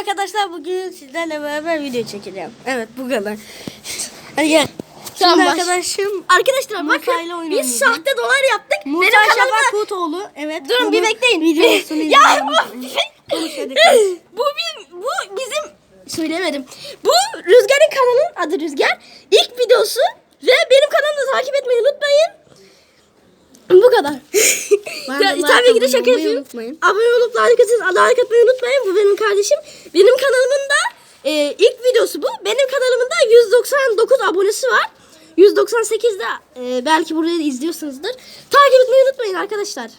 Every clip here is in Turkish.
arkadaşlar bugün sizlerle beraber video çekeceğim. Evet bu kadar. Hadi gel. Tamam, Şimdi baş- arkadaşım Arkadaşlar bakın biz sahte dolar yaptık. Musa Şafak. Kurtoğlu. Evet. Durun bir bekleyin. Videosunu ya bu bir, bu bizim söylemedim. Bu Rüzgar'ın kanalının adı Rüzgar. İlk videosu ve benim kanalımı takip etmeyi unutmayın. Bu kadar. Ya, tabii ki de şaka yapıyorum. unutmayın. Abone olup like atın, like atmayı unutmayın. Bu benim kardeşim. Benim kanalımın da e, ilk videosu bu. Benim kanalımın da 199 abonesi var. 198'de e, belki burayı izliyorsunuzdur. Takip etmeyi unutmayın arkadaşlar.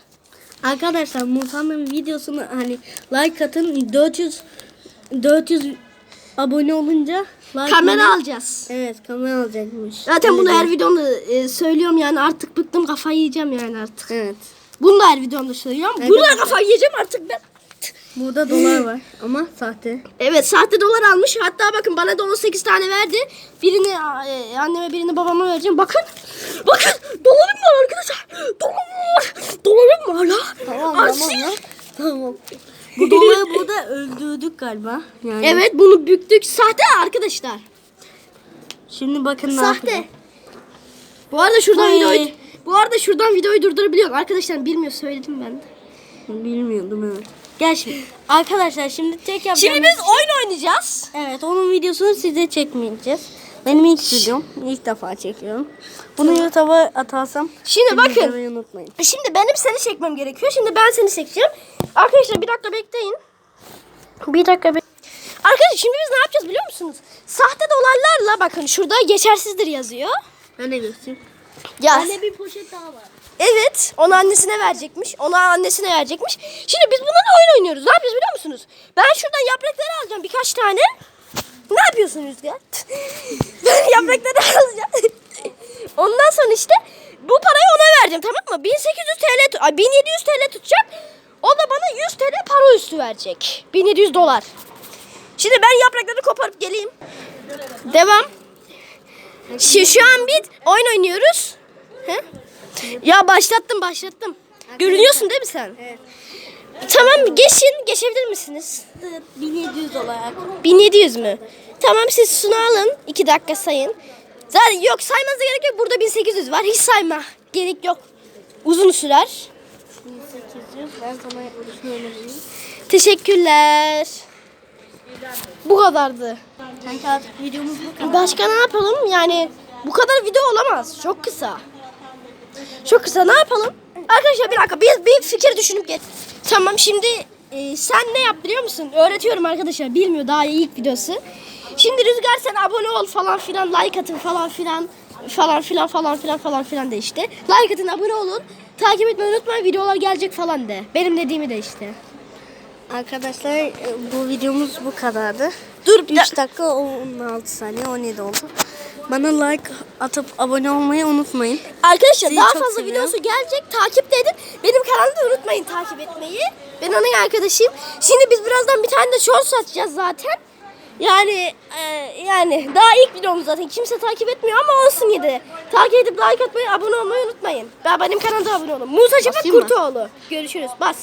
Arkadaşlar Musa'nın videosunu hani like atın 400 400 abone olunca like Kamera atın. alacağız. Evet kamera alacakmış. Zaten bunu her videomda e, söylüyorum yani artık bıktım kafayı yiyeceğim yani artık. Evet. Bunu da her videomda söylüyorum. Evet. Bunu da kafayı yiyeceğim artık ben. Burada dolar var ama sahte. Evet sahte dolar almış. Hatta bakın bana da 18 tane verdi. Birini e, anneme birini babama vereceğim. Bakın. Bakın dolarım var arkadaşlar. Dolar. Dolarım var la. Tamam Asil. tamam. Tamam. Bu doları burada öldürdük galiba. Yani. Evet bunu büktük. Sahte arkadaşlar. Şimdi bakın ne Sahte. yapacağım. Bu arada şuradan Ay. videoyu bu arada şuradan videoyu durdurabiliyorum. Arkadaşlar bilmiyor söyledim ben de. Bilmiyordum evet. Gel şimdi. Arkadaşlar şimdi tek yapacağım. Şimdi biz oyun oynayacağız. Evet onun videosunu size çekmeyeceğiz. Benim ilk videom. ilk defa çekiyorum. Bunu YouTube'a atarsam. Şimdi bakın. izlemeyi unutmayın. Şimdi benim seni çekmem gerekiyor. Şimdi ben seni çekeceğim. Arkadaşlar bir dakika bekleyin. Bir dakika bek Arkadaşlar şimdi biz ne yapacağız biliyor musunuz? Sahte dolarlarla bakın şurada geçersizdir yazıyor. Ben de göstereyim. Ya. bir poşet daha var. Evet, onu annesine verecekmiş. Ona annesine verecekmiş. Şimdi biz bunlarla oyun oynuyoruz. Ne yapıyoruz biliyor musunuz? Ben şuradan yaprakları alacağım birkaç tane. Ne yapıyorsun Rüzgar? ben yaprakları alacağım. Ondan sonra işte bu parayı ona vereceğim tamam mı? 1800 TL, ay 1700 TL tutacak. O da bana 100 TL para üstü verecek. 1700 dolar. Şimdi ben yaprakları koparıp geleyim. Devam. Şu, şu an bir oyun oynuyoruz. He? Ya başlattım başlattım. Görünüyorsun değil mi sen? Evet. Tamam geçin. Geçebilir misiniz? 1700 olarak. 1700 mü? Tamam siz şunu alın. 2 dakika sayın. Zaten yok saymanıza gerek yok. Burada 1800 var. Hiç sayma. Gerek yok. Uzun sürer. 1800 ben sana. Teşekkürler. Bu kadardı. Artık videomuz bu kadar. Başka ne yapalım? Yani bu kadar video olamaz. Çok kısa. Çok kısa. Ne yapalım? Arkadaşlar bir dakika. Bir, bir fikir düşünüp gel. Tamam şimdi e, sen ne yap biliyor musun? Öğretiyorum arkadaşlar. Bilmiyor daha ilk videosu. Şimdi Rüzgar sen abone ol falan filan. Like atın falan filan. Falan filan falan filan falan filan de işte. Like atın abone olun. Takip etmeyi unutmayın. Videolar gelecek falan de. Benim dediğimi de işte. Arkadaşlar e, bu videomuz bu kadardı. Dur bir 3 dakika 16 saniye 17 oldu. Bana like atıp abone olmayı unutmayın. Arkadaşlar Sizi daha fazla seviyorum. videosu gelecek. Takip edin. Benim kanalımı da unutmayın takip etmeyi. Ben onun arkadaşıyım. Şimdi biz birazdan bir tane de shorts atacağız zaten. Yani e, yani daha ilk videomuz zaten. Kimse takip etmiyor ama olsun yine de. Takip edip like atmayı, abone olmayı unutmayın. Ben benim kanalıma abone olun. Musa mı? Kurtoğlu. Görüşürüz. Bas.